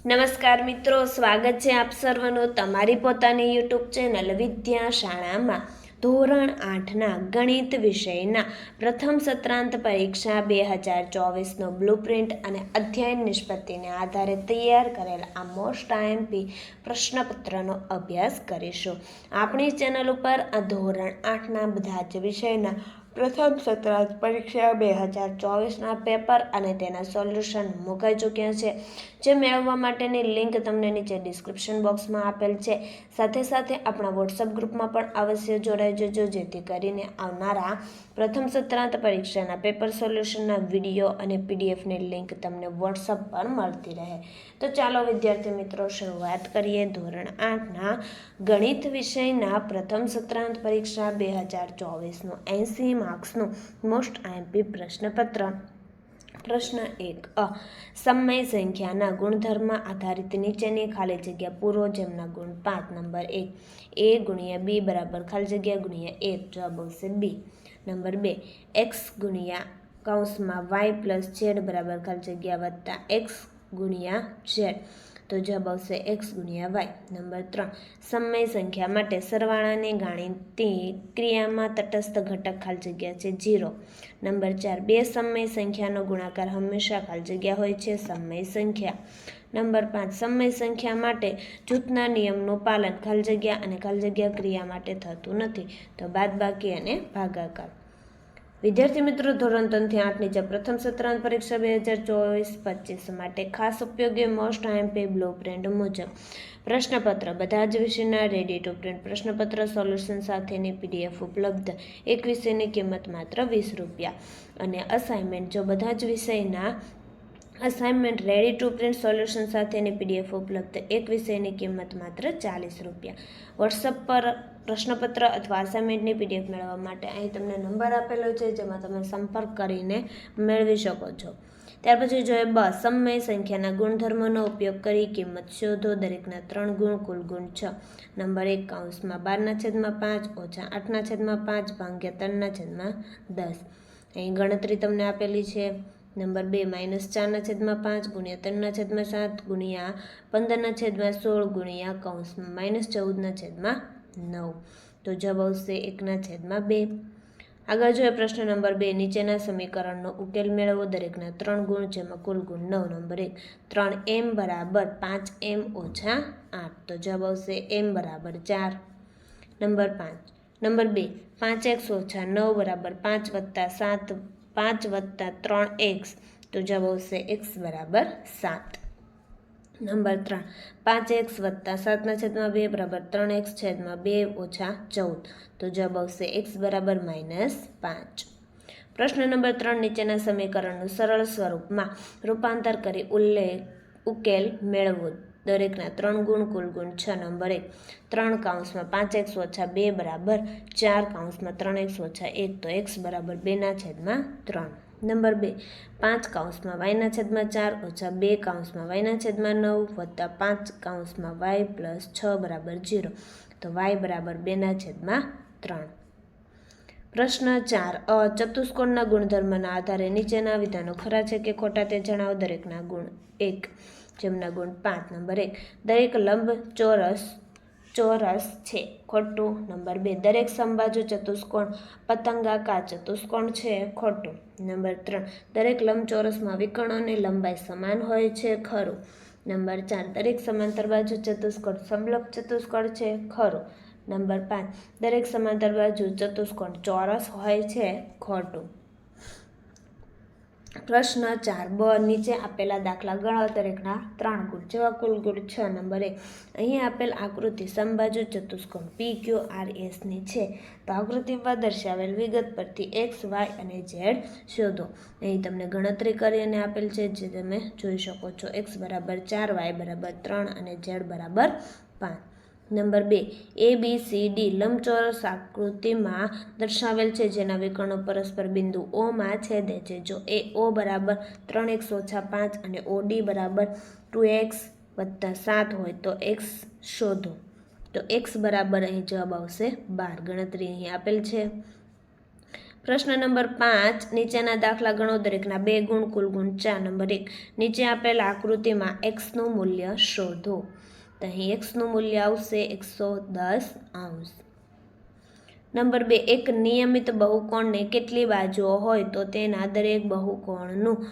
નમસ્કાર મિત્રો, સ્વાગત છે આપ સર્વનું તમારી પોતાની યુટ્યુબ ચેનલ વિદ્યા શાળામાં. ધોરણ આઠના ગણિત વિષયના પ્રથમ સત્રાંત પરીક્ષા બે હજાર ચોવીસનો બ્લુપ્રિન્ટ અને અધ્યયન નિષ્પત્તિને આધારે તૈયાર કરેલ આ મોસ્ટ આઈએમપી પ્રશ્નપત્રનો અભ્યાસ કરીશું. આપણી ચેનલ ઉપર આ ધોરણ આઠના બધા જ વિષયના પ્રથમ સત્રાંત પરીક્ષા બે હજાર ચોવીસના પેપર અને તેના સોલ્યુશન મુકાઈ ચૂક્યા છે. જે મેળવવા માટેની લિંક તમને નીચે ડિસ્ક્રિપ્શન બોક્સમાં આપેલ છે. સાથે સાથે આપણા વોટ્સઅપ ગ્રુપમાં પણ અવશ્ય જોડાઈ જજો, જેથી કરીને આવનારા પ્રથમ સત્રાંત પરીક્ષાના પેપર સોલ્યુશનના વીડિયો અને પીડીએફની લિંક તમને વોટ્સઅપ પર મળતી રહે. તો ચાલો વિદ્યાર્થી મિત્રો, શરૂઆત કરીએ ધોરણ આઠના ગણિત વિષયના પ્રથમ સત્રાંત પરીક્ષા બે હજાર ચોવીસનું, એંસી માર્ક્સનું મોસ્ટ આઈએમપી પ્રશ્નપત્ર. પ્રશ્ન એક, અ, સમય સંખ્યાના ગુણધર્મ આધારિત નીચેની ખાલી જગ્યા પૂરો જેમના ગુણ પાંચ, નંબર એક, એ ગુણ્યા બી બરાબર ખાલી જગ્યા ગુણ્યા એક, જવાબ આવશે બી. નંબર બે. એક્સ ગુણ્યા કૌંસમાં વાય પ્લસ ઝેડ બરાબર ખાલી જગ્યા વત્તા એક્સ ગુણ્યા ઝેડ તો જવાબ આવશે એક્સ ગુણ્યા વાય નંબર ત્રણ. સમય સંખ્યા માટે સરવાળાની ગાણિતિક ક્રિયામાં તટસ્થ ઘટક ખાલી જગ્યા છે જીરો નંબર ચાર. બે સમય સંખ્યાનો ગુણાકાર હંમેશા ખાલી જગ્યા હોય છે સમય સંખ્યા. નંબર પાંચ, સમય સંખ્યા માટે જૂથના નિયમનું પાલન ખાલી અને ખાલી ક્રિયા માટે થતું નથી. તો બાદબાકી અને ભાગાકાર. વિદ્યાર્થી મિત્રો, ધોરણ ત્રણથી આઠની જે પ્રથમ સત્રાંત પરીક્ષા બે હજાર ચોવીસ પચીસ માટે ખાસ ઉપયોગી મોસ્ટ આઈએમપી બ્લુ પ્રિન્ટ મુજબ. પ્રશ્નપત્ર, બધા જ વિષયના રેડી ટુ પ્રિન્ટ પ્રશ્નપત્ર સોલ્યુશન સાથેની પીડીએફ ઉપલબ્ધ. એક વિષયની કિંમત માત્ર વીસ રૂપિયા. અને અસાઇનમેન્ટ જો બધા જ વિષયના assignment ready to print solution સાથેની પીડીએફ ઉપલબ્ધ એક વિષયની કિંમત માત્ર ચાલીસ રૂપિયા. વોટ્સઅપ પર પ્રશ્નપત્ર અથવા અસાઇનમેન્ટની પીડીએફ મેળવવા માટે અહીં તમને નંબર આપેલો છે, જેમાં તમે સંપર્ક કરીને મેળવી શકો છો. ત્યાર પછી જોઈએ બ, સમય, સંખ્યાના ગુણધર્મોનો ઉપયોગ કરી કિંમત શોધો. દરેકના ત્રણ ગુણ, કુલ ગુણ છ. નંબર એક કાઉન્સમાં બારના છેદમાં પાંચ, ઓછા આઠના છેદમાં પાંચ, ભાંગ્યા ત્રણના છેદમાં દસ. અહીં ગણતરી તમને આપેલી છે. નંબર બે, માઇનસ ચારના છેદમાં પાંચ ગુણ્યા ત્રણના છેદમાં સાત ગુણ્યા પંદરના છેદમાં સોળ ગુણ્યા કૌંસમાં માઇનસ ચૌદના છેદમાં નવ. તો જવાબ આવશે એકના છેદમાં બે. આગળ જોઈએ પ્રશ્ન નંબર બે, નીચેના સમીકરણનો ઉકેલ મેળવો. દરેકના ત્રણ ગુણ જેમાં કુલ ગુણ નવ, નંબર એક. ત્રણ એમ બરાબર પાંચ એમ ઓછા આઠ. તો જવાબ આવશે એમ બરાબર ચાર. નંબર પાંચ. નંબર બે, પાંચ એક્સ ઓછા નવ બરાબર પાંચ વત્તા સાત પાંચ વત્તા ત્રણ એક્સ તો જવાબ આવશે એક્સ બરાબર સાત. નંબર ત્રણ, પાંચ એક્સ વત્તા સાતના છેદમાં બે બરાબર ત્રણ એક્સ છેદમાં બે ઓછા ચૌદ તો જવાબ આવશે એક્સ બરાબર માઇનસ પાંચ. પ્રશ્ન નંબર ત્રણ નીચેના સમીકરણનું સરળ સ્વરૂપમાં રૂપાંતર કરી ઉલ્લેખ ઉકેલ મેળવો. દરેકના ત્રણ ગુણ, કુલ ગુણ છ નંબર એક ત્રણ કાઉન્સમાં પાંચ એક્સ ઓછા બે બરાબર ચાર કાઉન્સમાં ત્રણ એક્સ ઓછા એક, તો એક્સ બરાબર બેના છેદમાં ત્રણ. નંબર બે, પાંચ કાઉન્સમાં વાયના છેદમાં ચાર ઓછા બે કાઉન્સમાં વાયના છેદમાં નવ વત્તા પાંચ કાઉન્સમાં વાય પ્લસ છ બરાબર જીરો, તો વાય બરાબર બેના છેદમાં ત્રણ. પ્રશ્ન ચાર, અ, ચતુષ્કોણના ગુણધર્મના આધારે નીચેના વિધાનો ખરા છે કે ખોટા તે જણાવો દરેકના ગુણ એક. જેમના ગુણ પાંચ નંબર એક. દરેક લંબ ચોરસ ચોરસ છે. ખોટું નંબર બે. દરેક સંબાજુ ચતુષ્કોણ, પતંગાકાર ચતુષ્કોણ છે. ખોટું નંબર ત્રણ. દરેક લંબચોરસમાં વિકર્ણોની લંબાઈ સમાન હોય છે. ખરું. નંબર ચાર. દરેક સમાંતર બાજુ ચતુષ્કોણ, સમલંબ ચતુષ્કોણ છે. ખરું. નંબર પાંચ. દરેક સમાંતર બાજુ ચતુષ્કોણ ચોરસ હોય છે. ખોટું. પ્રશ્ન ચાર. બ. નીચે આપેલા દાખલા ગણો. દરેકના ત્રણ ગુણ. જેવા કુલ ગુણ છ. નંબર એક. અહીં આપેલ આકૃતિ સમબાજુ ચતુષ્કોણ. પી ક્યુ આર એસની છે. તો આકૃતિમાં દર્શાવેલ વિગત પરથી એક્સ વાય અને ઝેડ શોધો. અહીં તમને ગણતરી કરી અને આપેલ છે જે તમે જોઈ શકો છો. એક્સ બરાબર ચાર વાય બરાબર ત્રણ અને ઝેડ બરાબર પાંચ. નંબર બે, એ, બી, સી, ડી, લંબચોરસ આકૃતિમાં દર્શાવેલ છે, જેના વિકર્ણો પરસ્પર બિંદુ ઓમાં છેદે છે. જો એ ઓ બરાબર ત્રણ એક્સ ઓછા પાંચ અને ઓ ડી બરાબર ટુ એક્સ વત્તા સાત હોય, તો એક્સ શોધો. તો એક્સ બરાબર અહીં જવાબ આવશે બાર. ગણતરી અહીં આપેલ છે. પ્રશ્ન નંબર પાંચ, નીચેના દાખલા ગણો. દરેકના બે ગુણ કુલ ગુણ ચાર. નંબર એક, નીચે આપેલ આકૃતિમાં એક્સનું મૂલ્ય શોધો. તો અહીં એક્સનું મૂલ્ય આવશે એકસો દસ અંશ નંબર બે એક નિયમિત બહુકોણને કેટલી બાજુઓ હોય તો તેના દરેક બહુકોણનું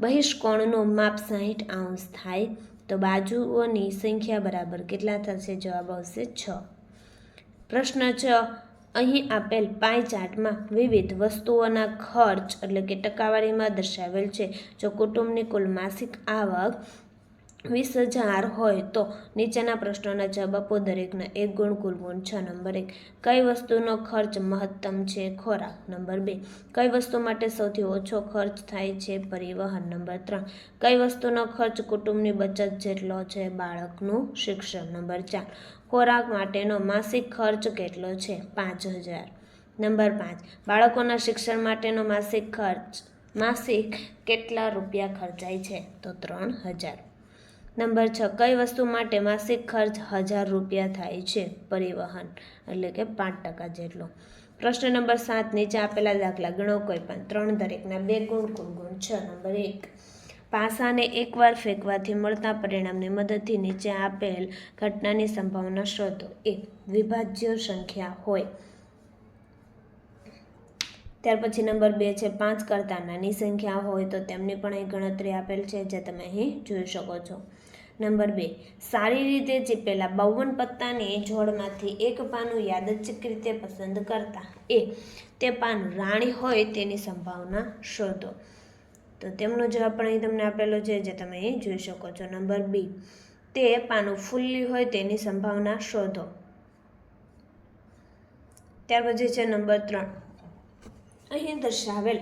બહિષ્કોણનું માપ સાહીઠ અંશ થાય તો બાજુઓની સંખ્યા બરાબર કેટલા થશે જવાબ આવશે છ પ્રશ્ન છ અહીં આપેલ પાય ચાર્ટમાં વિવિધ વસ્તુઓના ખર્ચ એટલે કે ટકાવારીમાં દર્શાવેલ છે જો કુટુંબની કુલ માસિક આવક વીસ હજાર હોય તો નીચેના પ્રશ્નોના જવાબ દરેકના એક ગુણ કુલ ગુણ છ નંબર એક. કઈ વસ્તુનો ખર્ચ મહત્તમ છે? ખોરાક નંબર બે. કઈ વસ્તુ માટે સૌથી ઓછો ખર્ચ થાય છે? પરિવહન નંબર ત્રણ. કઈ વસ્તુનો ખર્ચ કુટુંબની બચત જેટલો છે? બાળકનું શિક્ષણ નંબર ચાર. ખોરાક માટેનો માસિક ખર્ચ કેટલો છે? પાંચ હજાર. નંબર પાંચ. બાળકોના શિક્ષણ માટેનો માસિક ખર્ચ, માસિક કેટલા રૂપિયા ખર્ચાય છે? તો ત્રણ હજાર. નંબર છ, કઈ વસ્તુ માટે માસિક ખર્ચ હજાર રૂપિયા થાય છે? પરિવહન, એટલે કે પાંચ ટકા જેટલો. પ્રશ્ન નંબર સાત, નીચે આપેલા દાખલા ગણો કોઈ પણ. ત્રણ દરેકના બે ગુણ, કુલ ગુણ છ. નંબર એક, પાસાને એકવાર ફેંકવાથી મળતા પરિણામની મદદથી નીચે આપેલ ઘટનાની સંભાવના શોધો. એક, વિભાજ્ય સંખ્યા હોય. ત્યાર પછી નંબર બે છે, પાંચ કરતાં નાની સંખ્યા હોય તો તેમની પણ અહીં ગણતરી આપેલ છે, જે તમે અહીં જોઈ શકો છો. નંબર બે. સારી રીતે ચીપેલા બાવન પત્તાની જોડમાંથી એક પાનું યાદચ્છિક રીતે પસંદ કરતા. એ, તે પાનું રાણી હોય તેની સંભાવના શોધો. તો તેમનો જવાબ પણ અહીં તમને આપેલો છે, જે તમે અહીં જોઈ શકો છો. નંબર બી, તે પાનું ફૂલ્લી હોય તેની સંભાવના શોધો. ત્યાર પછી છે નંબર ત્રણ. અહીં દર્શાવેલ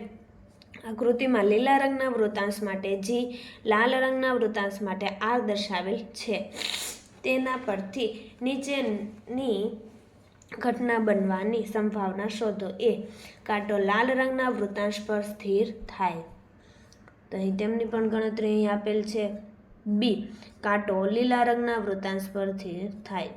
આકૃતિમાં લીલા રંગના વૃતાંશ માટે જી, લાલ રંગના વૃતાંશ માટે આર દર્શાવેલ છે. તેના પરથી નીચેની ઘટના બનવાની સંભાવના શોધો. એ, કાંટો લાલ રંગના વૃતાંશ પર સ્થિર થાય. તો અહીં તેમની પણ ગણતરી અહીં આપેલ છે. બી, કાંટો લીલા રંગના વૃતાંશ પર સ્થિર થાય.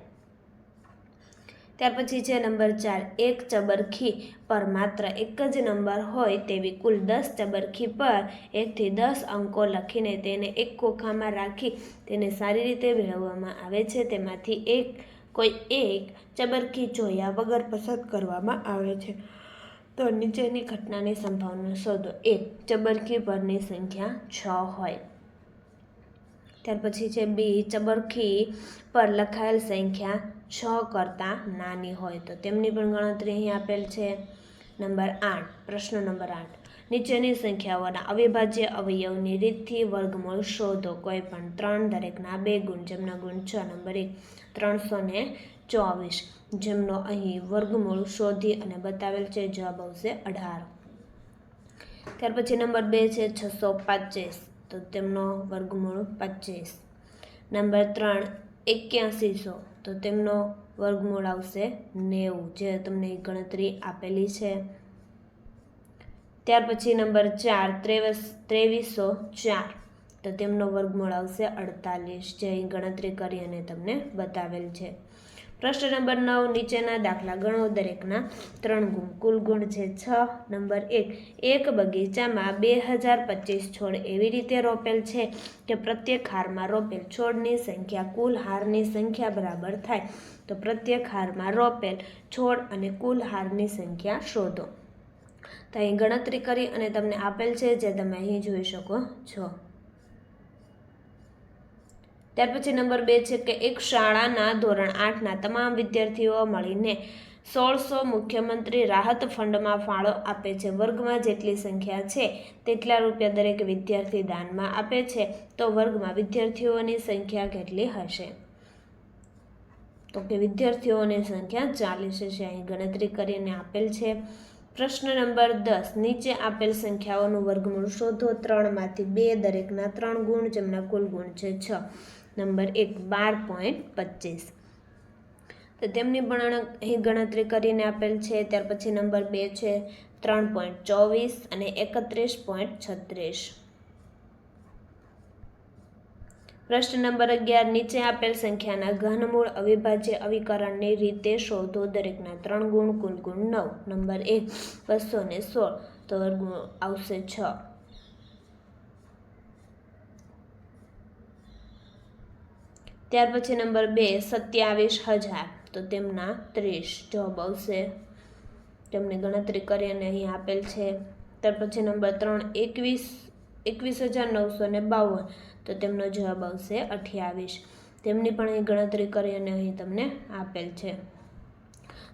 ત્યાર પછી છે નંબર ચાર, એક ચબરખી પર માત્ર એક જ નંબર હોય તેવી કુલ દસ ચબરખી પર એકથી દસ અંકો લખીને તેને એક ખોખામાં રાખી તેને સારી રીતે મેળવવામાં આવે છે. તેમાંથી એક, કોઈ એક ચબરખી જોયા વગર પસંદ કરવામાં આવે છે. તો નીચેની ઘટનાની સંભાવના શોધો. એક, ચબરખી પરની સંખ્યા છ હોય. ત્યાર પછી છે બી, ચબરખી પર લખાયેલ સંખ્યા છ કરતાં નાની હોય તો. તેમની પણ ગણતરી અહીં આપેલ છે. નંબર આઠ, પ્રશ્ન નંબર આઠ. નીચેની સંખ્યાઓના અવિભાજ્ય અવયવની રીતથી વર્ગમૂળ શોધો. કોઈ પણ ત્રણ, દરેકના બે ગુણ, જેમના ગુણ છ, નંબર એક, ત્રણસો ને ચોવીસ. જેમનો અહીં વર્ગમૂળ શોધી અને બતાવેલ છે, જવાબ આવશે અઢાર. ત્યાર પછી નંબર બે છે, છસો પચીસ. તો તેમનો વર્ગમૂળ પચીસ. નંબર ત્રણ એક્યાસીસો તો તેમનો વર્ગમૂળ આવશે નેવું, જે તમને ગણતરી આપેલી છે. ત્યાર પછી નંબર ચાર, ત્રેવીસ, ત્રેવીસો ચાર. તો તેમનો વર્ગમૂળ આવશે અડતાલીસ, જે અહીં ગણતરી કરી અને તમને બતાવેલ છે. પ્રશ્ન નંબર નવ, નીચેના દાખલા ગણો દરેકના ત્રણ ગુણ. કુલ ગુણ છે છ, નંબર એક. એક બગીચામાં બે હજાર પચીસ છોડ એવી રીતે રોપેલ છે કે પ્રત્યેક હારમાં રોપેલ છોડની સંખ્યા કુલ હારની સંખ્યા બરાબર થાય. તો પ્રત્યેક હારમાં રોપેલ છોડ અને કુલ હારની સંખ્યા શોધો. તો અહીં ગણતરી કરી અને તમને આપેલ છે જે તમે અહીં જોઈ શકો છો. ત્યાર પછી નંબર બે છે કે એક શાળાના ધોરણ આઠના તમામ વિદ્યાર્થીઓ મળીને સોળસો મુખ્યમંત્રી રાહત ફંડમાં ફાળો આપે છે. વર્ગમાં જેટલી સંખ્યા છે, તેટલા રૂપિયા દરેક વિદ્યાર્થી દાનમાં આપે છે. તો વર્ગમાં વિદ્યાર્થીઓની સંખ્યા કેટલી હશે? તો કે વિદ્યાર્થીઓની સંખ્યા ચાલીસ છે અહીં ગણતરી કરીને આપેલ છે. પ્રશ્ન નંબર દસ, નીચે આપેલ સંખ્યાઓનું વર્ગમૂળ શોધો. ત્રણમાંથી બે દરેકના ત્રણ ગુણ, જેમના કુલ ગુણ છે છ. નંબર એક, બાર પોઈન્ટ પચીસ. તો તેમની પણ અહીં ગણતરી કરીને આપેલ છે, ત્યાર પછી નંબર બે છે, ત્રણ પોઈન્ટ ચોવીસ અને એકત્રીસ પોઈન્ટ છત્રીસ. પ્રશ્ન નંબર અગિયાર, નીચે આપેલ સંખ્યાના ઘનમૂળ અવિભાજ્ય અવિકરણની રીતે શોધો. દરેકના ત્રણ ગુણ કુલ ગુણ નવ. નંબર એક, બસો ને સોળ. તો આવશે છ. ત્યાર પછી નંબર બે, સત્યાવીસ હજાર. તો તેમના ત્રીસ જવાબ આવશે. તેમની ગણતરી કરી અને અહીં આપેલ છે. ત્યાર પછી નંબર ત્રણ, એકવીસ એકવીસ હજાર નવસો ને બાવન. તો તેમનો જવાબ આવશે અઠ્યાવીસ. તેમની પણ અહીં ગણતરી કરી અને અહીં તમને આપેલ છે.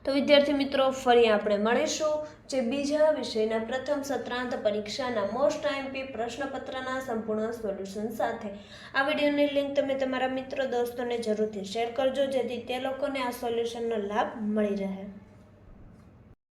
તો વિદ્યાર્થી મિત્રો, ફરી આપણે મળીશું જે બીજા વિષયના પ્રથમ સત્રાંત પરીક્ષાના મોસ્ટ આઈએમપી પ્રશ્નપત્રના સંપૂર્ણ સોલ્યુશન સાથે. આ વિડીયોની લિંક તમે તમારા મિત્રો, દોસ્તોને જરૂરથી શેર કરજો, જેથી તે લોકોને આ સોલ્યુશનનો લાભ મળી રહે.